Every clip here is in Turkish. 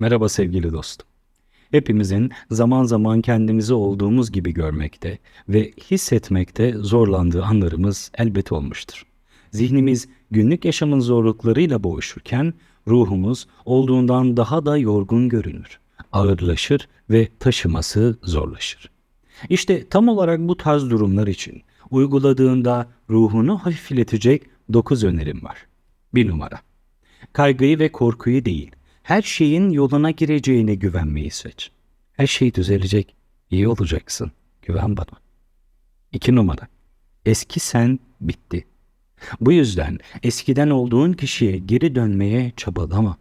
Merhaba sevgili dostum. Hepimizin zaman zaman kendimizi olduğumuz gibi görmekte ve hissetmekte zorlandığı anlarımız elbet olmuştur. Zihnimiz günlük yaşamın zorluklarıyla boğuşurken ruhumuz olduğundan daha da yorgun görünür, ağırlaşır ve taşıması zorlaşır. İşte tam olarak bu tarz durumlar için uyguladığında ruhunu hafifletecek 9 önerim var. 1 numara. Kaygıyı ve korkuyu değil, her şeyin yoluna gireceğine güvenmeyi seç. Her şey düzelecek, iyi olacaksın. Güven bana. 2 numara. Eski sen bitti. Bu yüzden eskiden olduğun kişiye geri dönmeye çabalama.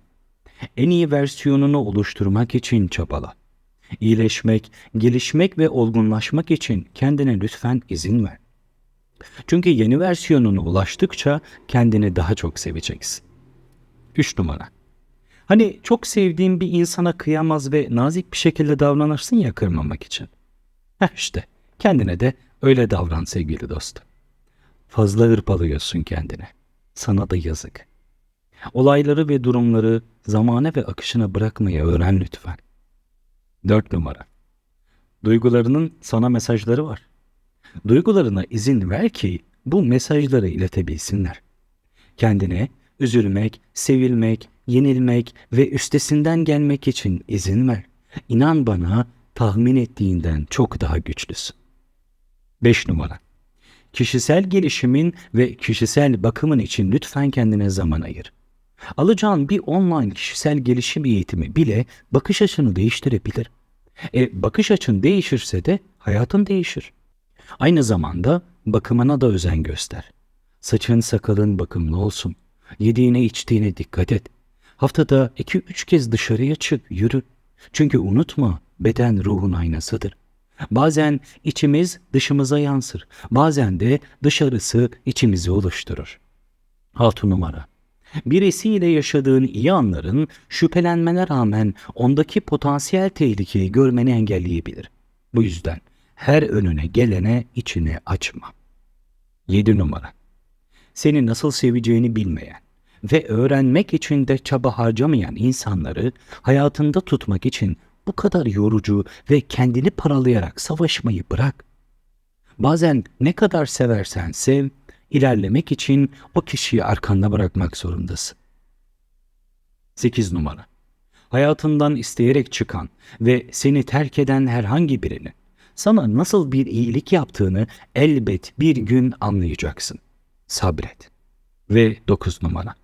En iyi versiyonunu oluşturmak için çabala. İyileşmek, gelişmek ve olgunlaşmak için kendine lütfen izin ver. Çünkü yeni versiyonuna ulaştıkça kendini daha çok seveceksin. 3 numara. Hani çok sevdiğin bir insana kıyamaz ve nazik bir şekilde davranırsın ya kırmamak için. Heh işte kendine de öyle davran sevgili dostum. Fazla hırpalıyorsun kendine. Sana da yazık. Olayları ve durumları zamana ve akışına bırakmayı öğren lütfen. 4 numara. Duygularının sana mesajları var. Duygularına izin ver ki bu mesajları iletebilsinler. Kendine üzülmek, sevilmek, yenilmek ve üstesinden gelmek için izin ver. İnan bana tahmin ettiğinden çok daha güçlüsün. 5 numara. Kişisel gelişimin ve kişisel bakımın için lütfen kendine zaman ayır. Alacağın bir online kişisel gelişim eğitimi bile bakış açını değiştirebilir. E, bakış açın değişirse de hayatın değişir. Aynı zamanda bakımına da özen göster. Saçın sakalın bakımlı olsun. Yediğine içtiğine dikkat et. Haftada 2-3 kez dışarıya çık, yürü. Çünkü unutma, beden ruhun aynasıdır. Bazen içimiz dışımıza yansır. Bazen de dışarısı içimizi oluşturur. 6 numara. Birisiyle yaşadığın iyi anların şüphelenmene rağmen ondaki potansiyel tehlikeyi görmeni engelleyebilir. Bu yüzden her önüne gelene içini açma. 7 numara. Seni nasıl seveceğini bilmeyen ve öğrenmek için de çaba harcamayan insanları hayatında tutmak için bu kadar yorucu ve kendini paralayarak savaşmayı bırak. Bazen ne kadar seversen sev, ilerlemek için o kişiyi arkanda bırakmak zorundasın. 8 numara. Hayatından isteyerek çıkan ve seni terk eden herhangi birinin sana nasıl bir iyilik yaptığını elbet bir gün anlayacaksın. Sabret. Ve 9 numara.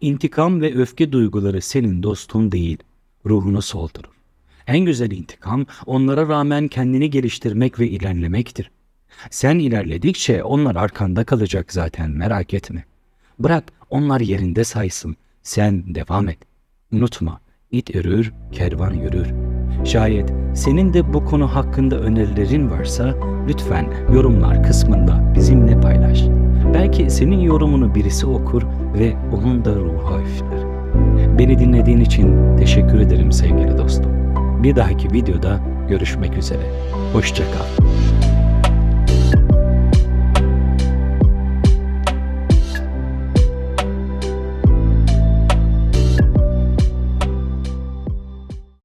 İntikam ve öfke duyguları senin dostun değil, ruhunu soldurur. En güzel intikam onlara rağmen kendini geliştirmek ve ilerlemektir. Sen ilerledikçe onlar arkanda kalacak zaten merak etme. Bırak onlar yerinde saysın. Sen devam et. Unutma, it yürür, kervan yürür. Şayet senin de bu konu hakkında önerilerin varsa lütfen yorumlar kısmında bizimle paylaş. Belki senin yorumunu birisi okur ve onun da ruhu hafifler. Beni dinlediğin için teşekkür ederim sevgili dostum. Bir dahaki videoda görüşmek üzere. Hoşçakal.